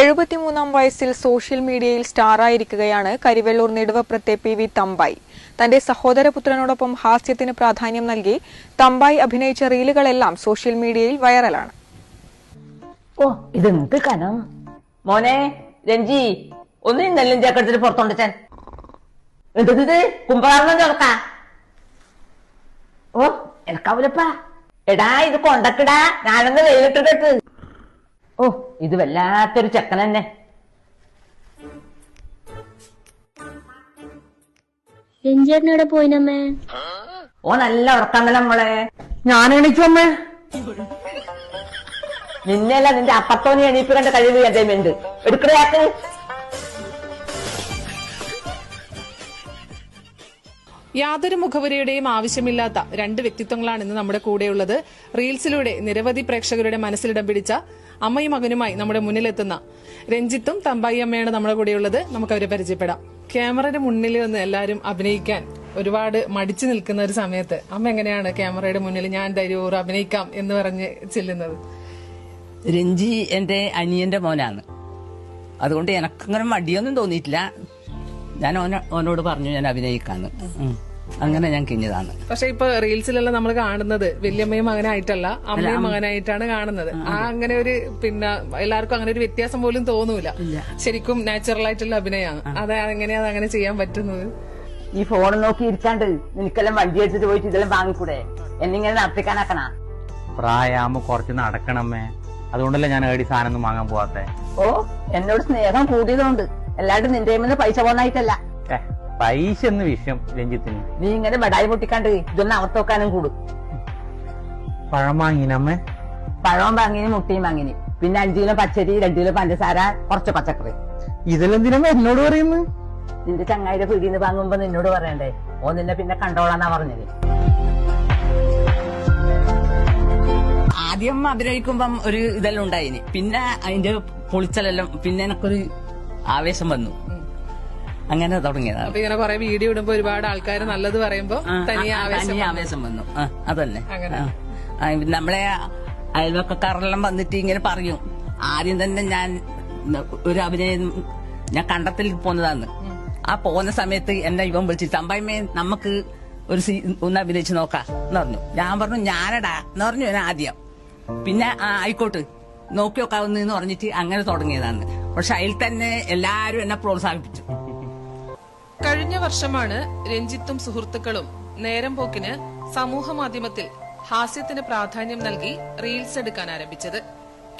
എഴുപത്തിമൂന്നാം വയസ്സിൽ സോഷ്യൽ മീഡിയയിൽ സ്റ്റാറായിരിക്കുകയാണ് കരിവെള്ളൂർ നെടുവപ്രത്തെ പി വി തമ്പായി. തന്റെ സഹോദരപുത്രനോടൊപ്പം ഹാസ്യത്തിന് പ്രാധാന്യം നൽകി തമ്പായി അഭിനയിച്ച റീലുകളെല്ലാം സോഷ്യൽ മീഡിയയിൽ വൈറലാണ്. ഓ ഇതെന്ത് കനം? മോനെ രഞ്ജി ഒന്നും നെല്ലും ചാക്കെടുത്തിട്ട് പുറത്തോണ്ടച്ചാൻ എന്തത് കുമ്പകാരണം ചേർക്കാ ഓ എനക്കാവൂലപ്പാ എടാ ഇത് കൊണ്ടക്കിടാ. ഞാനൊന്ന് വെയിലിട്ടിട്ട് ഓ ഇത് വല്ലാത്തൊരു ചെക്കൻ തന്നെ രഞ്ജേട്ടനോടെ പോയിനമ്മേ? ഓ നല്ല ഉറക്കാമല്ല നമ്മളെ ഞാൻ എണീച്ചു അമ്മേ. നിന്നെയല്ല നിന്റെ അപ്പത്തോനെ എണീപ്പിക്കേണ്ട കഴിവ് എന്റെ ഉണ്ട്. എടുക്കണയാക്ക് യാതൊരു മുഖവരിയുടെയും ആവശ്യമില്ലാത്ത രണ്ട് വ്യക്തിത്വങ്ങളാണ് ഇന്ന് നമ്മുടെ കൂടെയുള്ളത്. റീൽസിലൂടെ നിരവധി പ്രേക്ഷകരുടെ മനസ്സിലിടം പിടിച്ച അമ്മയും മകനുമായി നമ്മുടെ മുന്നിലെത്തുന്ന രഞ്ജിത്തും തമ്പായി അമ്മയാണ് നമ്മുടെ കൂടെയുള്ളത്. നമുക്ക് അവരെ പരിചയപ്പെടാം. ക്യാമറയുടെ മുന്നിൽ വന്ന് എല്ലാവരും അഭിനയിക്കാൻ ഒരുപാട് മടിച്ചു നിൽക്കുന്ന ഒരു സമയത്ത് അമ്മ എങ്ങനെയാണ് ക്യാമറയുടെ മുന്നിൽ ഞാൻ ധൈര്യപൂർവം അഭിനയിക്കാം എന്ന് പറഞ്ഞ് ചെല്ലുന്നത്? രഞ്ജി എന്റെ അനിയന്റെ മോനാണ്. അതുകൊണ്ട് എനക്കങ്ങനെ മടിയൊന്നും തോന്നിയിട്ടില്ല. ഞാൻ ഓന ഓനോട് പറഞ്ഞു ഞാൻ അഭിനയിക്കാന്ന്. അങ്ങനെ ഞാൻ കിഞ്ഞതാണ്. പക്ഷെ ഇപ്പൊ റീൽസിലെല്ലാം നമ്മൾ കാണുന്നത്. വല്യമ്മയും മകനായിട്ടല്ല അമ്മയും മകനായിട്ടാണ് കാണുന്നത്. ആ അങ്ങനെ ഒരു പിന്നെ എല്ലാവർക്കും അങ്ങനെ ഒരു വ്യത്യാസം പോലും തോന്നൂല. ശരിക്കും നാച്ചുറൽ ആയിട്ടുള്ള അഭിനയമാണ് അത് എങ്ങനെയാ അങ്ങനെ ചെയ്യാൻ പറ്റുന്നത്? ഈ ഫോൺ നോക്കി ഇരിക്കാണ്ട് നിനക്കെല്ലാം വണ്ടി എടുത്തിട്ട് പോയിട്ട് ഇതെല്ലാം വാങ്ങിക്കൂടെ? എന്നിങ്ങനെ നടത്തിക്കാനാക്കണ? പ്രായമാകുമ്പോ കുറച്ച് നടക്കണമേ അതുകൊണ്ടല്ലേ ഞാൻ ഏടി സാധനം വാങ്ങാൻ പോവാത്തെ? ഓ എന്നോട് സ്നേഹം കൂടിയതുകൊണ്ട്. എല്ലാവരും നിന്റെ പൈസ പോന്നായിട്ടല്ല. പൈസ എന്ന വിഷയം രഞ്ജിത്തിന്. നീ ഇങ്ങനെ മെടായി പൊട്ടിക്കാണ്ട് ഇതൊന്ന് അവർക്ക് വെക്കാനും കൂടും. പഴം വാങ്ങിനമ്മേ പഴവും വാങ്ങിനി മുട്ടയും വാങ്ങിനി. പിന്നെ അഞ്ചു കിലോ പച്ചരി രണ്ടു കിലോ പഞ്ചസാര കുറച്ച് പച്ചക്കറി. ഇതിലെന്തിനമ്മ എന്നോട് പറയുന്നു? നിന്റെ ചങ്ങായിയുടെ പീടിന്ന് വാങ്ങുമ്പോ നിന്നോട് പറയണ്ടേ? ഓ നിന്നെ പിന്നെ കണ്ടോളാന്നാ പറഞ്ഞത്. ആദ്യം അഭിനയിക്കുമ്പം ഒരു ഇതെല്ലാം ഉണ്ടായിന്. പിന്നെ അതിന്റെ പൊളിച്ചലെല്ലാം പിന്നെ എനക്കൊരു ആവേശം വന്നു. അങ്ങനെ തുടങ്ങിയതാണ് അപ്പൊ ഇങ്ങനെ കുറെ വീഡിയോ ഇടുമ്പോ ഒരുപാട് ആൾക്കാർ നല്ലത് പറയുമ്പോ തനിയെ ആവേശം ആവേശം വന്നു. അതന്നെ നമ്മളെ അയൽവക്കക്കാരെല്ലാം വന്നിട്ട് ഇങ്ങനെ പറയും. ആദ്യം തന്നെ ഞാൻ ഒരു അഭിനയം ഞാൻ കണ്ടത്തിൽ പോന്നതാണ് ആ പോകുന്ന സമയത്ത് എന്നെ ഇവൻ വിളിച്ചു തമ്പായ്മേ നമുക്ക് ഒരു സീ ഒന്ന് അഭിനയിച്ച് നോക്കാം എന്ന് പറഞ്ഞു. ഞാൻ പറഞ്ഞു ഞാനടാ എന്ന് പറഞ്ഞു ഞാൻ ആദ്യം. പിന്നെ ആയിക്കോട്ട് നോക്കി നോക്കാവുന്ന പറഞ്ഞിട്ട് അങ്ങനെ തുടങ്ങിയതാണ് പക്ഷെ അതിൽ തന്നെ എല്ലാരും എന്നെ പ്രോത്സാഹിപ്പിച്ചു. കഴിഞ്ഞ വർഷമാണ് രഞ്ജിത്തും സുഹൃത്തുക്കളും നേരം പോക്കിന് സമൂഹ മാധ്യമത്തിൽ ഹാസ്യത്തിന് പ്രാധാന്യം നൽകി റീൽസ് എടുക്കാൻ ആരംഭിച്ചത്.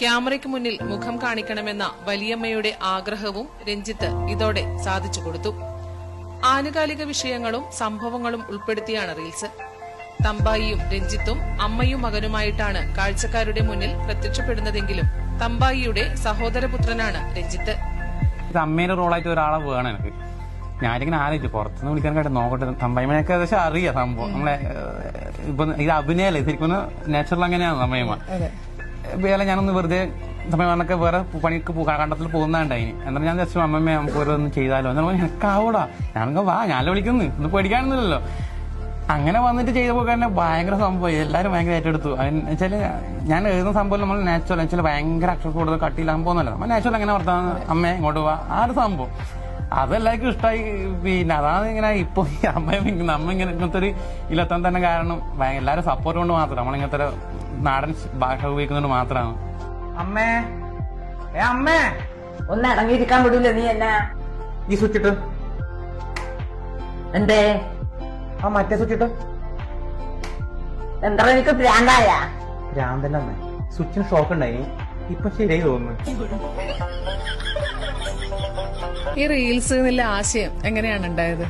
ക്യാമറയ്ക്ക് മുന്നിൽ മുഖം കാണിക്കണമെന്ന വലിയമ്മയുടെ ആഗ്രഹവും രഞ്ജിത്ത് ഇതോടെ സാധിച്ചു കൊടുത്തു. ആനുകാലിക വിഷയങ്ങളും സംഭവങ്ങളും ഉൾപ്പെടുത്തിയാണ് റീൽസ്. തമ്പായിയും രഞ്ജിത്തും അമ്മയും മകനുമായിട്ടാണ് കാഴ്ചക്കാരുടെ മുന്നിൽ പ്രത്യക്ഷപ്പെടുന്നതെങ്കിലും തമ്പായിയുടെ സഹോദരപുത്രനാണ് രഞ്ജിത്ത്. അമ്മേന്റെ റോളായിട്ട് ഒരാളെ വേണം എനിക്ക്. ഞാനിങ്ങനെ ആലോചിച്ചു പുറത്തുനിന്ന് വിളിക്കാനായിട്ട് നോക്കട്ടെ. തമ്പയമ്മയൊക്കെ ഏകദേശം അറിയാം സംഭവം. നമ്മളെ ഇപ്പൊ ഇത് അഭിനയല്ലേ? ശരിക്കും നാച്ചുറൽ അങ്ങനെയാണ് തമ്പയമ്മ വേല ഞാനൊന്ന് വെറുതെ തമ്പയമ്മനൊക്കെ വേറെ പണിക്ക് കണ്ടത്തിൽ പോകുന്നുണ്ടായിന് എന്നാലും ഞാൻ ജസ്റ്റ് അമ്മമ്മ നമുക്ക് ഓരോന്ന് ചെയ്താലോ. എന്നാലും എനിക്കാവൂടാ ഞാനൊക്കെ വാ ഞാനല്ലേ വിളിക്കുന്നു. ഇത് പേടിക്കാനൊന്നുമില്ലല്ലോ. അങ്ങനെ വന്നിട്ട് ചെയ്ത പോയി തന്നെ ഭയങ്കര സംഭവം. എല്ലാവരും ഭയങ്കര ഏറ്റെടുത്തു. വെച്ചാൽ ഞാൻ എഴുതുന്ന സംഭവം നമ്മൾ നാച്ചുറൽ വെച്ചാൽ ഭയങ്കര അക്ഷരം കൂടുതൽ കട്ടിയിലാകാൻ പോകുന്നല്ലോ നമ്മൾ നാച്ചുറൽ എങ്ങനെ വർത്താൻ അമ്മ ഇങ്ങോട്ട് പോവാ ആ ഒരു സംഭവം. അതെല്ലാവർക്കും ഇഷ്ടമായി പിന്നെ അതാണ് ഇങ്ങനെ ഇപ്പൊ ഈ അമ്മ ഇങ്ങനെ- നമ്മ ഇങ്ങനെ ഇങ്ങനത്തെ ഒരു ഇല്ലെത്താൻ തന്നെ കാരണം എല്ലാരും എല്ലാവരും സപ്പോർട്ട് കൊണ്ട് മാത്രം. നമ്മളിങ്ങനത്തെ ഒരു നാടൻ ഭാഷ ഉപയോഗിക്കുന്നതുകൊണ്ട് മാത്രമാണ്. അമ്മേ. ഏ അമ്മേ. ഒന്ന് ഇറങ്ങിയിരിക്കാൻ വിടൂല നീ എന്നാ? ഈ സ്വിച്ച് എന്തേ? ആ മറ്റേ സുച്ചിട്ട് എന്താ എനിക്ക് ഭ്രാന്തായ? ഭ്രാന്തല്ല അമ്മേ. സ്വിച്ചിന് ഷോക്ക് ഉണ്ടായി. ഇപ്പൊ ശരിയായി തോന്നുന്നു. ഈ റീൽസ് ആശയം എങ്ങനെയാണ് ഉണ്ടായത്?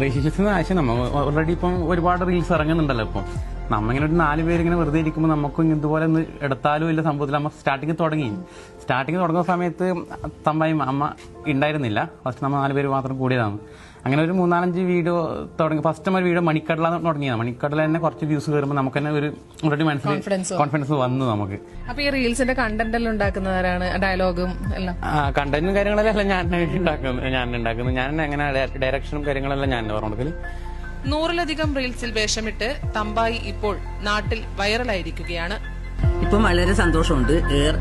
റീൽസ് ആശയം നമ്മൾ ഓൾറെഡി ഇപ്പം ഒരുപാട് റീൽസ് ഇറങ്ങുന്നുണ്ടല്ലോ ഇപ്പം. നമ്മിങ്ങനെ ഒരു നാല് പേര് ഇങ്ങനെ വെറുതെ ഇരിക്കുമ്പോൾ നമുക്കും ഇതുപോലെ ഒന്ന് എടുത്താലും ഇല്ല സംഭവത്തിൽ നമ്മൾ സ്റ്റാർട്ടിങ് തുടങ്ങി. സ്റ്റാർട്ടിങ് തുടങ്ങുന്ന സമയത്ത് തമ്പായും അമ്മ ഉണ്ടായിരുന്നില്ല. ഫസ്റ്റ് നമ്മൾ നാല് പേര് മാത്രം കൂടിയതാണ്. അങ്ങനെ ഒരു മൂന്നാലഞ്ച് വീഡിയോ തുടങ്ങി. ഫസ്റ്റ് ഒരു വീഡിയോ മണിക്കടല തുടങ്ങിയത്. മണിക്കടല തന്നെ കുറച്ച് വ്യൂസ് കയറുമ്പോൾ നമുക്ക് തന്നെ ഒരു ഓൾറെഡി മനസ്സിൽ കോൺഫിഡൻസ് വന്നു. നമുക്ക്. അപ്പൊ ഈ റീൽസിന്റെ കണ്ടന്റ് എല്ലാം ഉണ്ടാക്കുന്നവരാണ് ഡയലോഗും എല്ലാം. കണ്ടന്റും കാര്യങ്ങളെല്ലാം ഞാൻ ഉണ്ടാക്കുന്നത്. ഞാൻ ഉണ്ടാക്കുന്നു ഞാൻ എങ്ങനെ ഡയറക്ഷനും കാര്യങ്ങളെല്ലാം ഞാൻ പറഞ്ഞു കൊടുക്കൽ നൂറിലധികം റീൽസിൽ വേഷമിട്ട് തമ്പായി ഇപ്പോൾ നാട്ടിൽ വൈറലായിരിക്കുകയാണ് ഇപ്പം വളരെ സന്തോഷമുണ്ട്.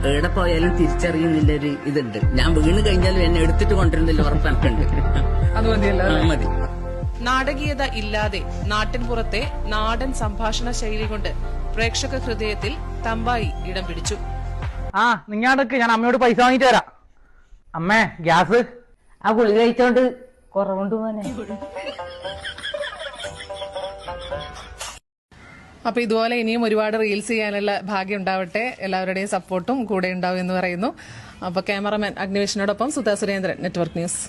എവിടെ പോയാലും തിരിച്ചറിയുന്നില്ല ഒരു ഇതുണ്ട്. ഞാൻ വീണ് കഴിഞ്ഞാലും എന്നെ എടുത്തിട്ട് കൊണ്ടിരുന്നില്ല ഉറപ്പ് എനിക്കുണ്ട് അത് മതിയല്ലോ ആ, മതി. നാടകീയത ഇല്ലാതെ നാട്ടിൻ പുറത്തെ നാടൻ സംഭാഷണ ശൈലി കൊണ്ട് പ്രേക്ഷക ഹൃദയത്തിൽ തമ്പായി ഇടം പിടിച്ചു. ആ നിങ്ങാടക്ക് ഞാൻ അമ്മയോട് പൈസ വാങ്ങിട്ട് തരാം അമ്മേ ഗ്യാസ്? ആ ഗുളിക കഴിച്ചോണ്ട് കുറവുണ്ട് മോനെ. അപ്പൊ ഇതുപോലെ ഇനിയും ഒരുപാട് റീൽസ് ചെയ്യാനുള്ള ഭാഗ്യം ഉണ്ടാവട്ടെ. എല്ലാവരുടെയും സപ്പോർട്ടും കൂടെ ഉണ്ടാവും എന്ന് പറയുന്നു. അപ്പൊ ക്യാമറമാൻ അഗ്നിവേശനോടൊപ്പം സുധാ സുരേന്ദ്രൻ നെറ്റ്വർക്ക് ന്യൂസ്